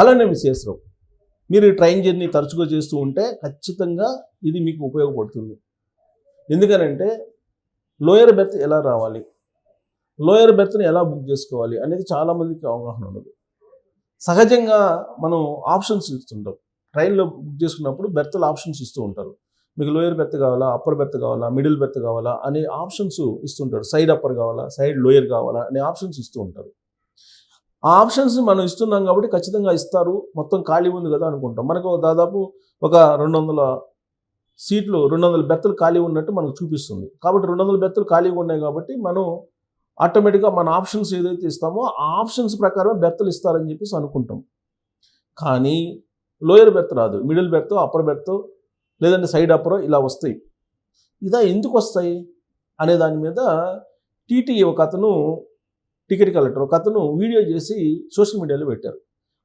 Hello నేను విశేషరావు మీరు ఈ ట్రైన్ జర్నీ తరచుగా చేస్తూ ఉంటే ఖచ్చితంగా ఇది మీకు ఉపయోగపడుతుంది. ఎందుకనంటే లోయర్ బెర్త్ ఎలా రావాలి? లోయర్ బెర్త్ని ఎలా బుక్ చేసుకోవాలి? అనేది చాలామందికి అవగాహన ఉండదు. సహజంగా మనం ఆప్షన్స్ ఇస్తుంటాం. ట్రైన్లో బుక్ చేసుకున్నప్పుడు బెర్త్లు ఆప్షన్స్ ఇస్తూ ఉంటారు. మీకు లోయర్ బెర్త్ కావాలా? అప్పర్ బెర్త్ కావాలా? మిడిల్ బెర్త్ కావాలా? అనే ఆప్షన్స్ ఇస్తుంటారు. సైడ్ అప్పర్ కావాలా? సైడ్ లోయర్ కావాలా? అనే ఆప్షన్స్ ఇస్తూ ఉంటారు. ఆప్షన్స్ మనం ఇస్తున్నాం కాబట్టి ఖచ్చితంగా ఇస్తారు. మొత్తం ఖాళీ ఉంది కదా అనుకుంటాం. మనకు దాదాపు ఒక రెండు వందల సీట్లు రెండు వందల బెత్తలు ఖాళీ ఉన్నట్టు మనకు చూపిస్తుంది. కాబట్టి రెండు వందల బెత్తలు ఖాళీగా ఉన్నాయి కాబట్టి మనం ఆటోమేటిక్గా మన ఆప్షన్స్ ఏదైతే ఇస్తామో ఆ ఆప్షన్స్ ప్రకారం బెత్తలు ఇస్తారని చెప్పేసి అనుకుంటాం. కానీ లోయర్ బెర్త్ రాదు. మిడిల్ బెర్త్ అప్పర్ బెర్త్ లేదంటే సైడ్ అప్పర్ ఇలా వస్తాయి. ఇదా ఎందుకు వస్తాయి? అనే దాని మీద టీటీఈ ఒక అతను టికెట్ కలెక్టర్ ఒక అతను వీడియో చేసి సోషల్ మీడియాలో పెట్టారు.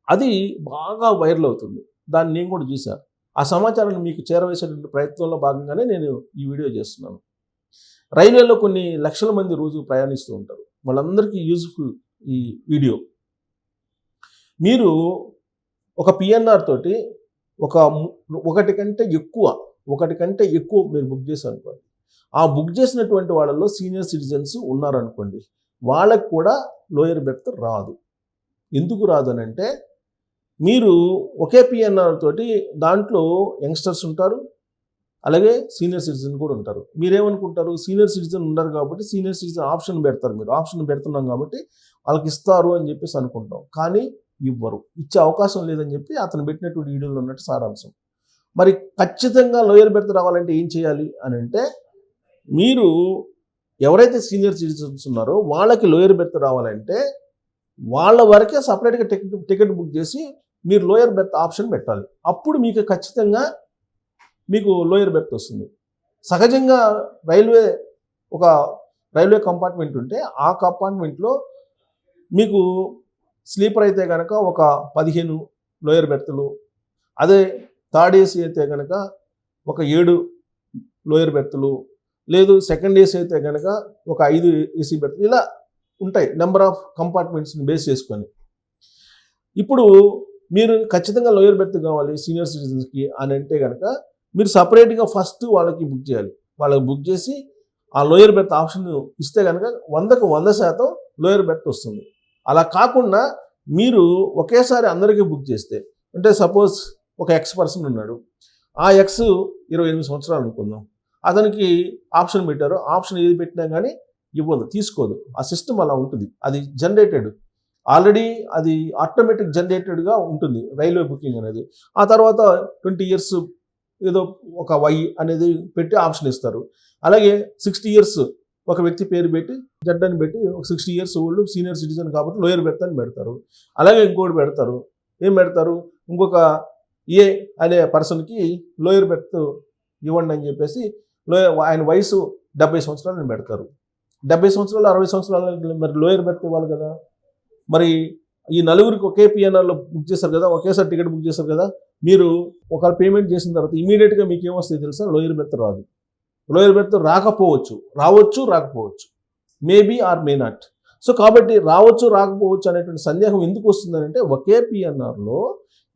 అది బాగా వైరల్ అవుతుంది. దాన్ని నేను కూడా చూశాను. ఆ సమాచారాన్ని మీకు చేరవేసేటువంటి ప్రయత్నంలో భాగంగానే నేను ఈ వీడియో చేస్తున్నాను. రైల్వేలో కొన్ని లక్షల మంది రోజు ప్రయాణిస్తూ ఉంటారు. వాళ్ళందరికీ యూజ్ఫుల్ ఈ వీడియో. మీరు ఒక పిఎన్ఆర్ తోటి ఒక ఒకటి కంటే ఎక్కువ ఒకటి కంటే ఎక్కువ మీరు బుక్ చేశారు అనుకోండి ఆ బుక్ చేసినటువంటి వాళ్ళలో సీనియర్ సిటిజన్స్ ఉన్నారనుకోండి. వాళ్ళకు కూడా లోయర్ బెర్త్ రాదు. ఎందుకు రాదు అని అంటే మీరు ఒకే పిఎన్ఆర్ తోటి దాంట్లో యంగ్స్టర్స్ ఉంటారు అలాగే సీనియర్ సిటిజన్ కూడా ఉంటారు. మీరేమనుకుంటారు? సీనియర్ సిటిజన్ ఉన్నారు కాబట్టి సీనియర్ సిటిజన్ ఆప్షన్ పెడతారు మీరు. ఆప్షన్ పెడుతున్నాం కాబట్టి వాళ్ళకి ఇస్తారు అని చెప్పేసి అనుకుంటాం. కానీ ఇవ్వరు. ఇచ్చే అవకాశం లేదని చెప్పి అతను పెట్టినటువంటి వీడియోలో ఉన్నట్టు సారాంశం. మరి ఖచ్చితంగా లోయర్ బెర్త్ రావాలంటే ఏం చేయాలి అని అంటే మీరు ఎవరైతే సీనియర్ సిటిజన్స్ ఉన్నారో వాళ్ళకి లోయర్ బెర్త్ రావాలంటే వాళ్ళ వరకే సపరేట్గా టికెట్ టికెట్ బుక్ చేసి మీరు లోయర్ బెర్త్ ఆప్షన్ పెట్టాలి. అప్పుడు మీకు ఖచ్చితంగా మీకు లోయర్ బెర్త్ వస్తుంది. సహజంగా రైల్వే ఒక రైల్వే కంపార్ట్మెంట్ ఉంటే ఆ కంపార్ట్మెంట్లో మీకు స్లీపర్ అయితే కనుక ఒక పదిహేను లోయర్ బెర్తులు అదే థర్డ్ ఏసీ అయితే కనుక ఒక ఏడు లోయర్ బెర్తులు లేదు సెకండ్ ఏసీ అయితే కనుక ఒక ఐదు ఏసీ బెర్తులు ఇలా ఉంటాయి నెంబర్ ఆఫ్ కంపార్ట్మెంట్స్ని బేస్ చేసుకొని. ఇప్పుడు మీరు ఖచ్చితంగా లోయర్ బెర్త్ కావాలి సీనియర్ సిటిజన్స్కి అని అంటే కనుక మీరు సపరేట్గా ఫస్ట్ వాళ్ళకి బుక్ చేయాలి. వాళ్ళకి బుక్ చేసి ఆ లోయర్ బెర్త్ ఆప్షన్ ఇస్తే కనుక వందకు వంద శాతం లోయర్ బెర్త్ వస్తుంది. అలా కాకుండా మీరు ఒకేసారి అందరికీ బుక్ చేస్తే అంటే సపోజ్ ఒక ఎక్స్ పర్సన్ ఉన్నాడు. ఆ ఎక్స్ ఇరవై ఎనిమిది సంవత్సరాలు అనుకుందాం. అతనికి ఆప్షన్ పెట్టారు. ఆప్షన్ ఏది పెట్టినా కానీ ఇవ్వదు తీసుకోదు. ఆ సిస్టమ్ అలా ఉంటుంది. అది జనరేటెడ్. ఆల్రెడీ అది ఆటోమేటిక్ జనరేటెడ్గా ఉంటుంది రైల్వే బుకింగ్ అనేది. ఆ తర్వాత ట్వంటీ ఇయర్స్ ఏదో ఒక వై అనేది పెట్టి ఆప్షన్ ఇస్తారు. అలాగే సిక్స్టీ ఇయర్స్ ఒక వ్యక్తి పేరు పెట్టి జడ్డని పెట్టి ఒక sixty years old senior citizen కాబట్టి లోయర్ బెర్త్ అని పెడతారు. అలాగే ఇంకోటి పెడతారు. ఏం పెడతారు? ఇంకొక ఏ అనే పర్సన్కి లోయర్ బెర్త్ ఇవ్వండి అని చెప్పేసి ఆయన వయసు డెబ్బై సంవత్సరాలు పెడతారు. డెబ్బై సంవత్సరాలు అరవై సంవత్సరాలు మరి లోయర్ బెర్త్ ఇవ్వాలి కదా. మరి ఈ నలుగురికి ఒకే పిఎన్ఆర్లో బుక్ చేశారు కదా ఒకేసారి టికెట్ బుక్ చేశారు కదా మీరు ఒక పేమెంట్ చేసిన తర్వాత ఇమీడియట్గా మీకు ఏమొస్తుంది తెలుసా? లోయర్ బెర్త్ రాదు. లోయర్ బెర్త్ రాకపోవచ్చు రావచ్చు రాకపోవచ్చు. Maybe or may not so కాబట్టి రావచ్చు రాకపోవచ్చు అనేటువంటి సందేహం ఎందుకు వస్తుందంటే ఒకే పిఎన్ఆర్లో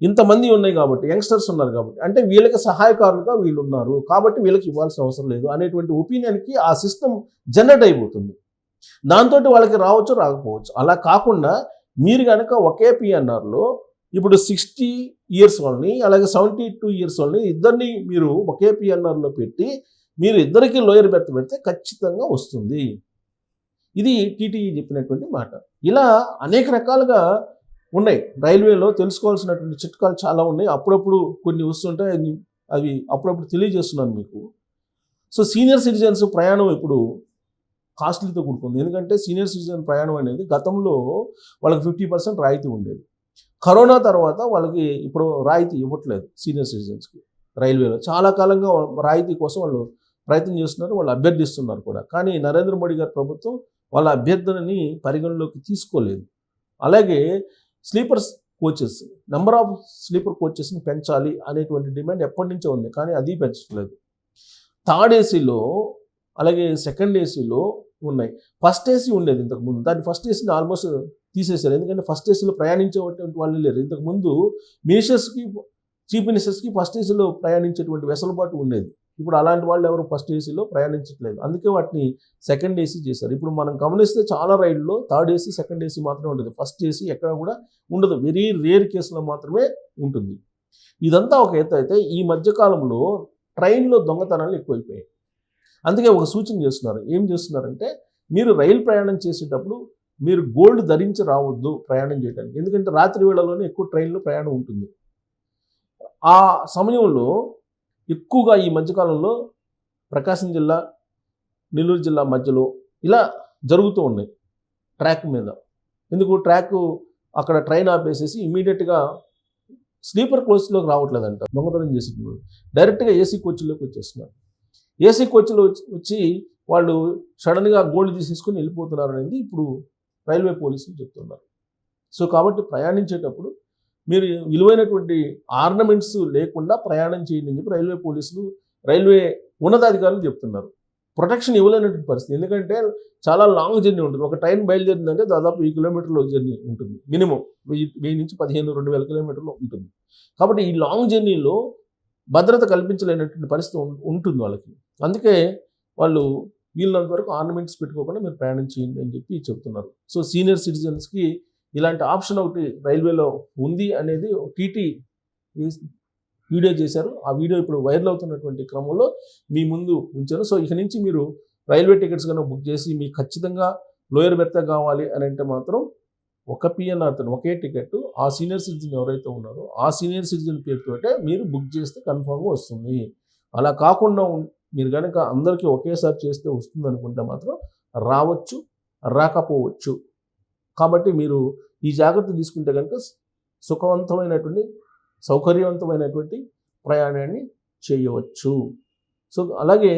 ఇంతమంది ఉన్నాయి కాబట్టి యంగ్స్టర్స్ ఉన్నారు కాబట్టి. అంటే వీళ్ళకి సహాయకారులుగా వీళ్ళు ఉన్నారు. కాబట్టి వీళ్ళకి ఇవ్వాల్సిన అవసరం లేదు అనేటువంటి ఒపీనియన్కి ఆ సిస్టమ్ జనరేట్ అయిపోతుంది. దాంతో వాళ్ళకి రావచ్చు రాకపోవచ్చు. అలా కాకుండా మీరు కనుక ఒకే పిఎన్ఆర్లో ఇప్పుడు సిక్స్టీ ఇయర్స్ వాళ్ళని అలాగే సెవెంటీ టూ ఇయర్స్ వాళ్ళని ఇద్దరిని మీరు ఒకే పిఎన్ఆర్లో పెట్టి మీరు ఇద్దరికి లోయర్ బెర్త్ పెడితే ఖచ్చితంగా వస్తుంది. ఇది టీటీఈ చెప్పినటువంటి మాట. ఇలా అనేక రకాలుగా ఉన్నాయి. రైల్వేలో తెలుసుకోవాల్సినటువంటి చిట్కాలు చాలా ఉన్నాయి. అప్పుడప్పుడు కొన్ని వస్తుంటాయి. అవి అవి అప్పుడప్పుడు తెలియజేస్తున్నాను మీకు. సో సీనియర్ సిటిజన్స్ ప్రయాణం ఇప్పుడు కాస్ట్లీతో కూడుకుంది. ఎందుకంటే సీనియర్ సిటిజన్ ప్రయాణం అనేది గతంలో వాళ్ళకి ఫిఫ్టీ పర్సెంట్ రాయితీ ఉండేది. కరోనా తర్వాత వాళ్ళకి ఇప్పుడు రాయితీ ఇవ్వట్లేదు సీనియర్ సిటిజన్స్కి రైల్వేలో. చాలా కాలంగా రాయితీ కోసం వాళ్ళు ప్రయత్నం చేస్తున్నారు. వాళ్ళు అభ్యర్థిస్తున్నారు కూడా. కానీ నరేంద్ర మోడీ గారి ప్రభుత్వం వాళ్ళ అభ్యర్థనని పరిగణలోకి తీసుకోలేదు. అలాగే sleepers coaches number of sleeper కోచెస్ని పెంచాలి అనేటువంటి డిమాండ్ ఎప్పటి నుంచో ఉంది కానీ అది పెంచట్లేదు. థర్డ్ ఏసీలో అలాగే సెకండ్ ఏసీలో ఉన్నాయి. ఫస్ట్ ఏసీ ఉండేది ఇంతకు ముందు. దాన్ని ఫస్ట్ ఏసీని ఆల్మోస్ట్ తీసేశారు. ఎందుకంటే ఫస్ట్ ఏసీలో ప్రయాణించేటువంటి వాళ్ళు లేరు. ఇంతకు ముందు మినిస్టర్స్కి చీఫ్ మినిస్టర్స్కి ఫస్ట్ ఏసీలో ప్రయాణించేటువంటి వెసులుబాటు ఉండేది. ఇప్పుడు అలాంటి వాళ్ళు ఎవరు ఫస్ట్ ఏసీలో ప్రయాణించట్లేదు. అందుకే వాటిని సెకండ్ ఏసీ చేశారు. ఇప్పుడు మనం గమనిస్తే చాలా రైళ్ళలో థర్డ్ ఏసీ సెకండ్ ఏసీ మాత్రమే ఉండదు ఫస్ట్ ఏసీ ఎక్కడ కూడా ఉండదు. వెరీ రేర్ కేసులో మాత్రమే ఉంటుంది. ఇదంతా ఒక ఎత్తు అయితే ఈ మధ్యకాలంలో ట్రైన్లో దొంగతనాలు ఎక్కువైపోయాయి. అందుకే ఒక సూచన చేస్తున్నారు. ఏం చేస్తున్నారంటే మీరు రైలు ప్రయాణం చేసేటప్పుడు మీరు గోల్డ్ ధరించి రావద్దు ప్రయాణం చేయడానికి ఎందుకంటే రాత్రి వేళలోనే ఎక్కువ ట్రైన్లో ప్రయాణం ఉంటుంది. ఆ సమయంలో ఎక్కువగా ఈ మధ్యకాలంలో ప్రకాశం జిల్లా నెల్లూరు జిల్లా మధ్యలో ఇలా జరుగుతూ ఉన్నాయి ట్రాక్ మీద. ఎందుకు? ట్రాక్ అక్కడ ట్రైన్ ఆపేసేసి ఇమీడియట్గా స్లీపర్ కోచ్లోకి రావట్లేదంట. దొంగతనం చేసి డైరెక్ట్గా ఏసీ కోచ్లోకి వచ్చేస్తున్నారు. ఏసీ కోచ్లో వచ్చి- వచ్చి వాళ్ళు సడన్గా గోల్డ్ తీసేసుకొని వెళ్ళిపోతున్నారు అనేది ఇప్పుడు రైల్వే పోలీసులు చెప్తున్నారు. సో కాబట్టి ప్రయాణించేటప్పుడు మీరు విలువైనటువంటి ఆర్నమెంట్స్ లేకుండా ప్రయాణం చేయండి అని చెప్పి రైల్వే పోలీసులు రైల్వే ఉన్నతాధికారులు చెప్తున్నారు. ప్రొటెక్షన్ ఇవ్వలేనటువంటి పరిస్థితి. ఎందుకంటే చాలా లాంగ్ జర్నీ ఉంటుంది. ఒక ట్రైన్ బయలుదేరిందంటే దాదాపు వెయ్యి కిలోమీటర్ల జర్నీ ఉంటుంది. మినిమం వెయ్యి వెయ్యి నుంచి పదిహేను రెండు వేల కిలోమీటర్లు ఉంటుంది. కాబట్టి ఈ లాంగ్ జర్నీలో భద్రత కల్పించలేనటువంటి పరిస్థితి ఉంటుంది వాళ్ళకి. అందుకే వాళ్ళు వీళ్ళంత వరకు ఆర్నమెంట్స్ పెట్టుకోకుండా మీరు ప్రయాణం చేయండి అని చెప్పి చెప్తున్నారు. సో సీనియర్ సిటిజన్స్కి ఇలాంటి ఆప్షన్ ఒకటి రైల్వేలో ఉంది అనేది టీటీ వీడియో చేశారు. ఆ వీడియో ఇప్పుడు వైరల్ అవుతున్నటువంటి క్రమంలో మీ ముందు ఉంచాను. సో ఇక నుంచి మీరు రైల్వే టికెట్స్ కనుక బుక్ చేసి మీకు ఖచ్చితంగా లోయర్ బెర్త కావాలి అని అంటే మాత్రం ఒక పిఎన్ఆర్తో ఒకే టికెట్ ఆ సీనియర్ సిటిజన్ ఎవరైతే ఉన్నారో ఆ సీనియర్ సిటిజన్ పేరుతోటే మీరు బుక్ చేస్తే కన్ఫామ్గా వస్తుంది. అలా కాకుండా మీరు కనుక అందరికీ ఒకేసారి చేస్తే వస్తుంది అనుకుంటే మాత్రం రావచ్చు రాకపోవచ్చు. కాబట్టి మీరు ఈ జాగ్రత్త తీసుకుంటే కనుక సుఖవంతమైనటువంటి సౌకర్యవంతమైనటువంటి ప్రయాణాన్ని చేయవచ్చు. సో అలాగే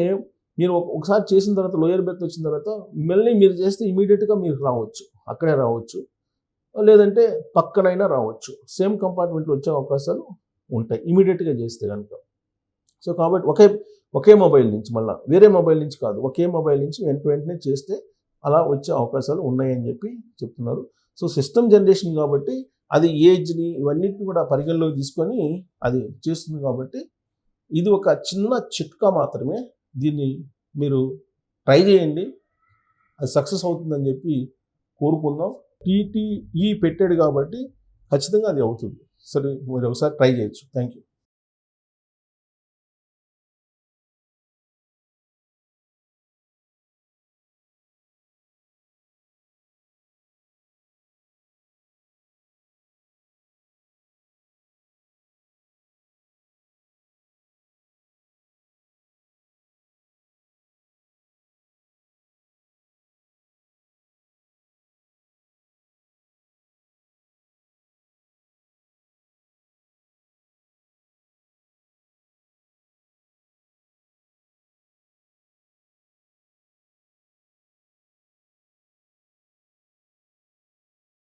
మీరు ఒకసారి చేసిన తర్వాత లోయర్ బెర్త్ వచ్చిన తర్వాత మళ్ళీ మీరు చేస్తే ఇమీడియట్గా మీరు రావచ్చు. అక్కడే రావచ్చు. లేదంటే పక్కనైనా రావచ్చు. సేమ్ కంపార్ట్మెంట్లో వచ్చే అవకాశాలు ఉంటాయి. ఇమీడియట్గా చేస్తే కనుక సో కాబట్టి ఒకే ఒకే మొబైల్ నుంచి మళ్ళీ వేరే మొబైల్ నుంచి కాదు ఒకే మొబైల్ నుంచి వెంట వెంటనే చేస్తే అలా వచ్చే అవకాశాలు ఉన్నాయని చెప్పి చెప్తున్నారు. సో సిస్టమ్ జనరేషన్ కాబట్టి అది ఏజ్ని ఇవన్నిటిని కూడా పరిగణలోకి తీసుకొని అది చేస్తుంది కాబట్టి ఇది ఒక చిన్న చిట్కా మాత్రమే. దీన్ని మీరు ట్రై చేయండి. అది సక్సెస్ అవుతుందని చెప్పి కోరుకుందాం. టీటీఈ పెట్టాడు కాబట్టి ఖచ్చితంగా అది అవుతుంది. సరే మీరు ఒకసారి ట్రై చేయొచ్చు. Thank you